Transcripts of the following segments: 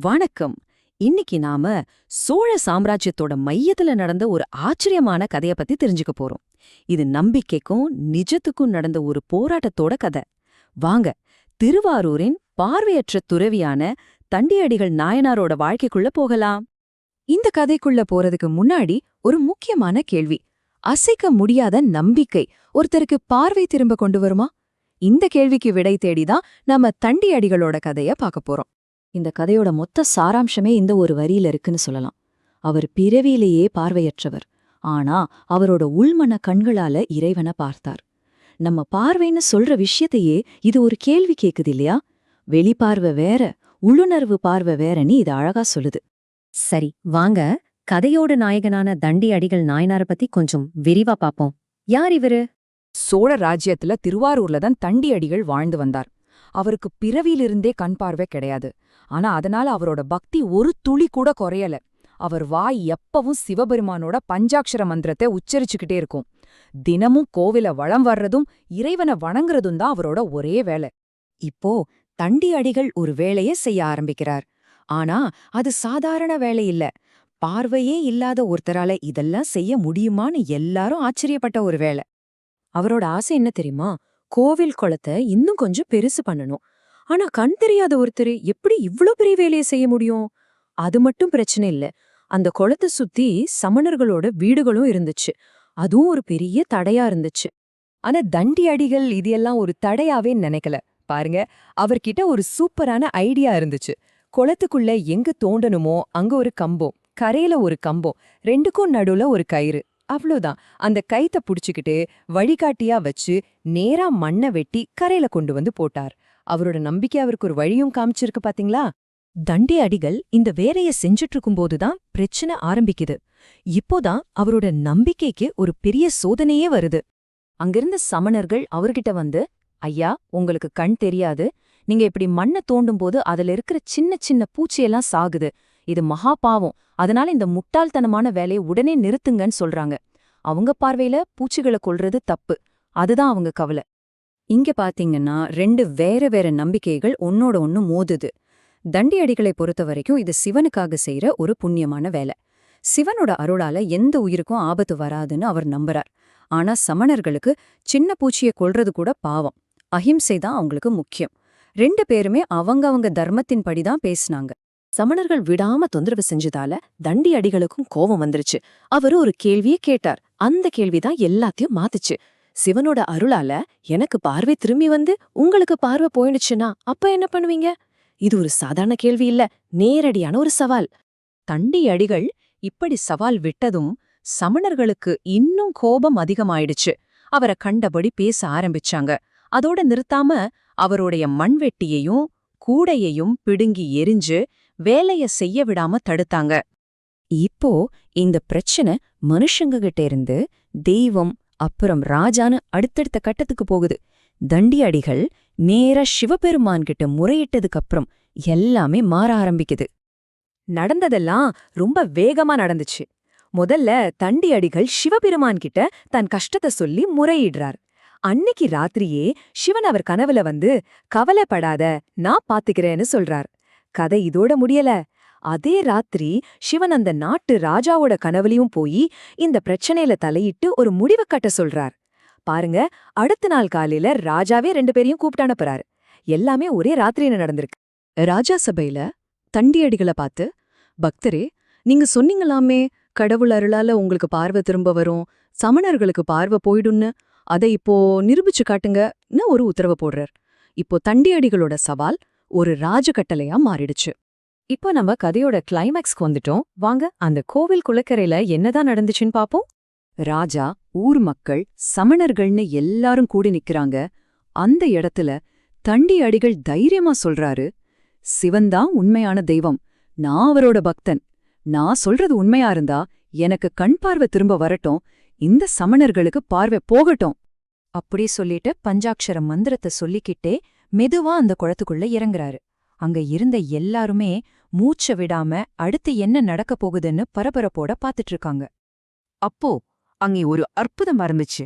வணக்கம். இன்னைக்கு நாம சோழ சாம்ராஜ்யத்தோட மையத்துல நடந்த ஒரு ஆச்சரியமான கதைய பத்தி தெரிஞ்சுக்க போறோம். இது நம்பிக்கைக்கும் நிஜத்துக்கும் நடந்த ஒரு போராட்டத்தோட கதை. வாங்க திருவாரூரின் பார்வையற்ற துறவியான தண்டியடிகள் நாயனாரோட வாழ்க்கைக்குள்ள போகலாம். இந்த கதைக்குள்ள போறதுக்கு முன்னாடி ஒரு முக்கியமான கேள்வி. அசைக்க முடியாத நம்பிக்கை ஒருத்தருக்கு பார்வை திரும்ப கொண்டு வருமா? இந்த கேள்விக்கு விடை தேடிதான் நாம தண்டியடிகளோட கதைய பார்க்க போறோம். இந்த கதையோட மொத்த சாராம்சமே இந்த ஒரு வரியில இருக்குன்னு சொல்லலாம். அவர் பிறவியிலேயே பார்வையற்றவர். ஆனா அவரோட உள்மன கண்களால இறைவனை பார்த்தார். நம்ம பார்வைன்னு சொல்ற விஷயத்தையே இது ஒரு கேள்வி கேக்குது இல்லையா? வெளிப்பார்வை வேற உள்ளுணர்வு பார்வை வேறன்னு இது அழகா சொல்லுது. சரி வாங்க. கதையோட நாயகனான தண்டி அடிகள் நாயனார பத்தி கொஞ்சம் விரிவா பாப்போம். யார் இவரு? சோழ ராஜ்யத்துல திருவாரூர்ல தான் தண்டி அடிகள் வாழ்ந்து வந்தார். அவருக்கு பிறவியிலிருந்தே கண் பார்வை கிடையாது. ஆனா அதனால அவரோட பக்தி ஒரு துளி கூட குறையல. அவர் வாய் எப்பவும் சிவபெருமானோட பஞ்சாட்சர மந்திரத்தை உச்சரிச்சுக்கிட்டே இருக்கும். தினமும் கோவில வளம் வர்றதும் இறைவனை வணங்குறதும் தான் அவரோட ஒரே வேலை. இப்போ தண்டி அடிகள் ஒரு வேலைய செய்ய ஆரம்பிக்கிறார். ஆனா அது சாதாரண வேலை இல்ல. பார்வையே இல்லாத ஒருத்தரால இதெல்லாம் செய்ய முடியுமான்னு எல்லாரும் ஆச்சரியப்பட்ட ஒரு வேலை. அவரோட ஆசை என்ன தெரியுமா? கோவில் குளத்தை இன்னும் கொஞ்சம் பெருசு பண்ணணும். ஆனா கண் தெரியாத ஒருத்தர் எப்படி இவ்ளோ பெரிய வேலையை செய்ய முடியும்? அது மட்டும் பிரச்சனை இல்ல. அந்த குளத்தை சுத்தி சமணர்களோட வீடுகளும் இருந்துச்சு. அதுவும் ஒரு பெரிய தடையா இருந்துச்சு. ஆனா தண்டி அடிகள் இது எல்லாம் ஒரு தடையாவே நினைக்கல. பாருங்க அவர்கிட்ட ஒரு சூப்பரான ஐடியா இருந்துச்சு. குளத்துக்குள்ள எங்க தோண்டணுமோ அங்க ஒரு கம்பம் கரையில ஒரு கம்பம் ரெண்டுக்கும் நடுவுல ஒரு கயிறு. அவ்வளோதான் அந்த கைத்த புடிச்சுக்கிட்டு வழிகாட்டியா வச்சு நேரா மண்ணை வெட்டி கரையில கொண்டு வந்து போட்டார். அவரோட நம்பிக்கை அவருக்கு ஒரு வழியும் காமிச்சிருக்கு பாத்தீங்களா? தண்டி அடிகள் இந்த வேலைய செஞ்சுட்டு இருக்கும்போதுதான் பிரச்சனை ஆரம்பிக்குது. இப்போதான் அவரோட நம்பிக்கைக்கு ஒரு பெரிய சோதனையே வருது. அங்கிருந்த சமணர்கள் அவர்கிட்ட வந்து ஐயா உங்களுக்கு கண் தெரியாது. நீங்க இப்படி மண்ணை தோண்டும் போது அதுல இருக்கிற சின்ன சின்ன பூச்சியெல்லாம் சாகுது. இது மகா பாவம். அதனால இந்த முட்டாள்தனமான வேலையை உடனே நிறுத்துங்கன்னு சொல்றாங்க. அவங்க பார்வையில பூச்சிகளை கொல்றது தப்பு. அதுதான் அவங்க கவலை. இங்க பாத்தீங்கன்னா ரெண்டு வேற வேற நம்பிக்கைகள் ஒன்னோட ஒன்னு மோதுது. தண்டி அடிகளை பொறுத்த வரைக்கும் இது சிவனுக்காக செய்யற ஒரு புண்ணியமான வேலை. சிவனோட அருளால எந்த உயிருக்கும் ஆபத்து வராதுன்னு அவர் நம்புறார். ஆனா சமணர்களுக்கு சின்ன பூச்சியை கொல்றது கூட பாவம். அஹிம்சை தான் அவங்களுக்கு முக்கியம். ரெண்டு பேருமே அவங்கவங்க அவங்க தர்மத்தின்படி தான் பேசினாங்க. சமணர்கள் விடாம தொந்தரவு செஞ்சதால தண்டி அடிகளுக்கும் கோபம் வந்துருச்சு. அவரு ஒரு கேள்வியே கேட்டார். அந்த கேள்விதான் எல்லாத்தையும் மாத்துச்சு. சிவனோட அருளால எனக்கு பார்வை திரும்பி வந்து உங்களுக்கு பார்வை போயிடுச்சுன்னா அப்ப என்ன பண்ணுவீங்க? இது ஒரு சாதாரண கேள்வி இல்ல. நேரடியான ஒரு சவால். தண்டி அடிகள் இப்படி சவால் விட்டதும் சமணர்களுக்கு இன்னும் கோபம் அதிகமாயிடுச்சு. அவரை கண்டபடி பேச ஆரம்பிச்சாங்க. அதோட நிறுத்தாம அவருடைய மண்வெட்டியையும் கூடையையும் பிடுங்கி எரிஞ்சு வேலைய செய்ய விடாம தடுத்தாங்க. இப்போ இந்த பிரச்சனை மனுஷங்க கிட்ட இருந்து தெய்வம் அப்புறம் ராஜான்னு அடுத்தடுத்த கட்டத்துக்கு போகுது. தண்டி அடிகள் நேரா சிவபெருமான் கிட்ட முறையிட்டதுக்கு அப்புறம் எல்லாமே மாற ஆரம்பிக்குது. நடந்ததெல்லாம் ரொம்ப வேகமா நடந்துச்சு. முதல்ல தண்டி அடிகள் சிவபெருமான் கிட்ட தன் கஷ்டத்தை சொல்லி முறையிடுறார். அன்னிக்கு ராத்திரியே சிவன் அவர் கனவுல வந்து கவலைப்படாத நான் பாத்துக்கிறேன்னு சொல்றார். கதை இதோட முடியல. அதே ராத்திரி சிவன் அந்த நாட்டு ராஜாவோட கனவுலையும் போய் இந்த பிரச்சனையில தலையிட்டு ஒரு முடிவு கட்ட சொல்றார். பாருங்க அடுத்த நாள் காலையில ராஜாவே ரெண்டு பேரையும் கூப்பிட்டு அனுப்புறாரு. எல்லாமே ஒரே ராத்திரியில நடந்திருக்கு. ராஜா சபையில தண்டியடிகளை பார்த்து பக்தரே நீங்க சொன்னீங்களாமே கடவுள் அருளால உங்களுக்கு பார்வை திரும்ப வரும் சமணர்களுக்கு பார்வை போயிடும்னு அதை இப்போ நிரூபிச்சு காட்டுங்கன்னு ஒரு உத்தரவு போடுறார். இப்போ தண்டியடிகளோட சவால் ஒரு ராஜகட்டளையா மாறிடுச்சு. இப்போ நம்ம கதையோட கிளைமேக்ஸ்க்கு வந்துட்டோம். வாங்க அந்த கோவில் குளக்கரையில என்னதான் நடந்துச்சுன்னு பாப்போம். ராஜா ஊர் மக்கள் சமணர்கள்னு எல்லாரும் கூடி நிக்கிறாங்க. அந்த இடத்துல தண்டி அடிகள் தைரியமா சொல்றாரு சிவன்தான் உண்மையான தெய்வம். நான் அவரோட பக்தன். நான் சொல்றது உண்மையா இருந்தா எனக்கு கண் பார்வை திரும்ப வரட்டும். இந்த சமணர்களுக்கு பார்வை போகட்டும். அப்படி சொல்லிட்டு பஞ்சாட்சர மந்திரத்தை சொல்லிக்கிட்டே மெதுவா அந்த குளத்துக்குள்ள இறங்குறாரு. அங்க இருந்த எல்லாருமே மூச்ச விடாம அடுத்து என்ன நடக்கப் போகுதுன்னு பரபரப்போட பாத்துட்டு இருக்காங்க. அப்போ அங்கே ஒரு அற்புதம் ஆரம்பிச்சு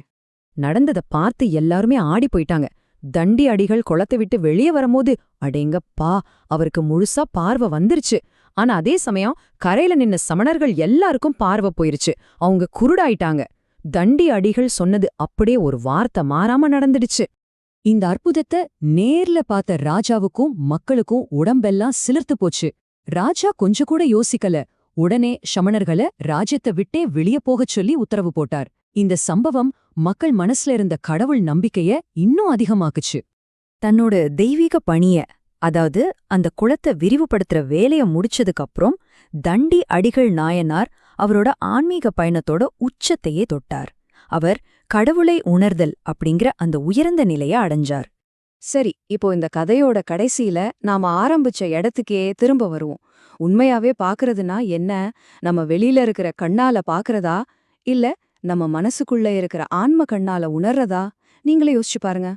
நடந்தத பார்த்து எல்லாருமே ஆடி போயிட்டாங்க. தண்டி அடிகள் குளத்தை விட்டு வெளியே வரும்போது அடேங்கப்பா அவருக்கு முழுசா பார்வை வந்துருச்சு. ஆனா அதே சமயம் கரையில நின்ன சமணர்கள் எல்லாருக்கும் பார்வை போயிருச்சு. அவங்க குருடாயிட்டாங்க. தண்டி அடிகள் சொன்னது அப்படியே ஒரு வார்த்தை மாறாம நடந்துடுச்சு. இந்த அற்புதத்தை நேர்ல பார்த்த ராஜாவுக்கும் மக்களுக்கும் உடம்பெல்லாம் சிலிர்த்து போச்சு. ராஜா கொஞ்சம் கூட யோசிக்கல. உடனே சமணர்களை ராஜ்யத்தை விட்டே வெளிய போகச் சொல்லி உத்தரவு போட்டார். இந்த சம்பவம் மக்கள் மனசுல இருந்த கடவுள் நம்பிக்கைய இன்னும் அதிகமாக்குச்சு. தன்னோட தெய்வீக பணிய அதாவது அந்த குளத்தை விரிவுபடுத்துற வேலைய முடிச்சதுக்கப்புறம் தண்டி அடிகள் நாயனார் அவரோட ஆன்மீக பயணத்தோட உச்சத்தையே தொட்டார். அவர் கடவுளை உணர்தல் அப்படிங்கிற அந்த உயர்ந்த நிலைய அடைஞ்சார். சரி இப்போ இந்த கதையோட கடைசியில நாம ஆரம்பிச்ச இடத்துக்கே திரும்ப வருவோம். உண்மையாவே பாக்குறதுனா என்ன? நம்ம வெளியில இருக்கிற கண்ணால பாக்குறதா? இல்ல நம்ம மனசுக்குள்ள இருக்கிற ஆன்ம கண்ணால உணர்றதா? நீங்களே யோசிச்சு பாருங்க.